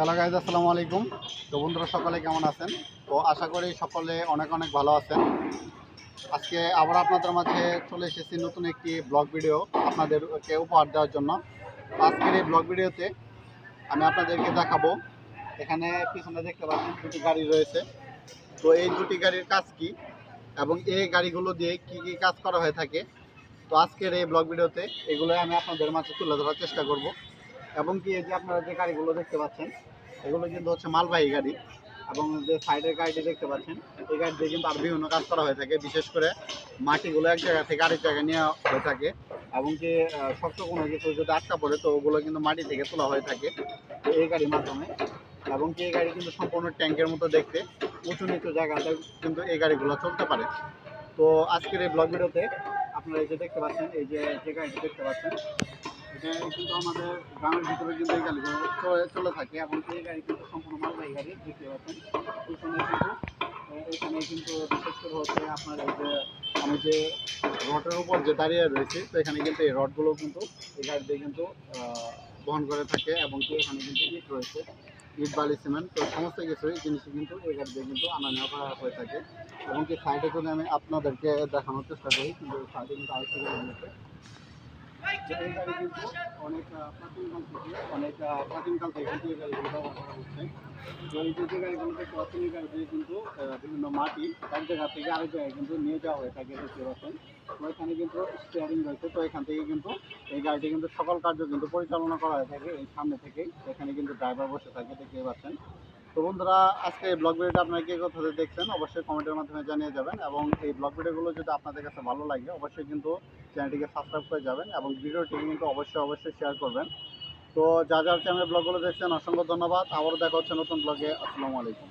Hello guys আসসালামু আলাইকুম। তো বন্ধুরা, সকলে কেমন আছেন? তো আশা করি সকলে অনেক অনেক ভালো আছেন। আজকে আবার আপনাদের মাঝে চলে এসেছি নতুন একটি ব্লগ ভিডিও আপনাদেরকে উপহার দেওয়ার জন্য। আজকের এই ব্লগ ভিডিওতে আমি আপনাদেরকে দেখাবো, এখানে পিছনে দেখতে পাচ্ছেন দুটি গাড়ি রয়েছে। তো এই দুটি গাড়ির কাজ কি এবং এই গাড়িগুলো দিয়ে কি কি কাজ করা হয়ে থাকে? তো আজকের এই ব্লগ ভিডিওতে এগুলো আমি আপনাদের মাঝে তুলে ধরার চেষ্টা করব। এবং কি এই যে আপনারা যে গাড়িগুলো দেখতে পাচ্ছেন এগুলো কিন্তু হচ্ছে মালবাহী গাড়ি এবং যে সাইডের গাড়িটি দেখতে পাচ্ছেন, এই গাড়ি দিয়ে কিন্তু আর বিভিন্ন কাজ করা হয়ে থাকে, বিশেষ করে মাটিগুলো এক জায়গা থেকে আরেক জায়গায় নেওয়া হয়ে থাকে এবং যে শক্ত কোনো কিছু যদি আটকা পড়ে, তো ওগুলো কিন্তু মাটি থেকে তোলা হয়ে থাকে এই গাড়ির মাধ্যমে এবং কি এই গাড়ি কিন্তু সম্পূর্ণ ট্যাঙ্কের মতো দেখতে, উঁচু নিচু জায়গাতে কিন্তু এই গাড়িগুলো চলতে পারে। তো আজকের এই ব্লগ ভিডিওতে আপনারা এই যে দেখতে পাচ্ছেন, এই যে যে গাড়িটি দেখতে পাচ্ছেন এটা কিন্তু আমাদের গ্রামের ভিতরে কিন্তু এই চলে থাকে, এবং এই গাড়ি কিন্তু সম্পূর্ণ মালবাহী গাড়ি, দেখতে কিন্তু। এখানে কিন্তু বিশেষ করে যে, আমি যে রডের উপর যে দাঁড়িয়ে রয়েছে, তো কিন্তু এই রডগুলো কিন্তু এই গাড়ি দিয়ে কিন্তু বহন করে থাকে, এবং এখানে কিন্তু ইট রয়েছে, ইট, বালি, সিমেন্ট, তো সমস্ত কিছু জিনিস কিন্তু এই গাড়ি দিয়ে কিন্তু আনা নেওয়া করা হয়ে থাকে। এবং কি সাইডে যদি আমি আপনাদেরকে দেখানোর চেষ্টা করি, কিন্তু সাইডে কিন্তু আরেকটি কিন্তু অনেক প্রাচীনকাল থেকে প্রাচীনকাল থেকে ব্যবহার তো এই যে গাড়িগুলো দিয়ে কিন্তু মাটি এক জায়গা থেকে আরেক জায়গায় কিন্তু নিয়ে যাওয়া হয়ে থাকে কিন্তু স্টিয়ারিং রয়েছে তো এখান থেকে কিন্তু এই গাড়িটি কিন্তু সকল কার্য কিন্তু পরিচালনা করা হয়ে থাকে এই সামনে থেকেই। এখানে কিন্তু ড্রাইভার বসে থাকে দেখতে পাচ্ছেন। তো বন্ধুরা, আজকে এই ব্লগ ভিডিওটা আপনারা কে কোথাতে দেখছেন অবশ্যই কমেন্টের মাধ্যমে জানিয়ে যাবেন এবং এই ব্লগ ভিডিওগুলো যদি আপনাদের কাছে ভালো লাগে, অবশ্যই কিন্তু চ্যানেলটিকে সাবস্ক্রাইব করে যাবেন এবং ভিডিওটি কিন্তু অবশ্যই অবশ্যই শেয়ার করবেন। তো যা যার চ্যানেল ব্লগগুলো দেখছেন, অসংখ্য ধন্যবাদ। আবারও দেখা হচ্ছে নতুন ব্লগে আসসালামু আলাইকুম।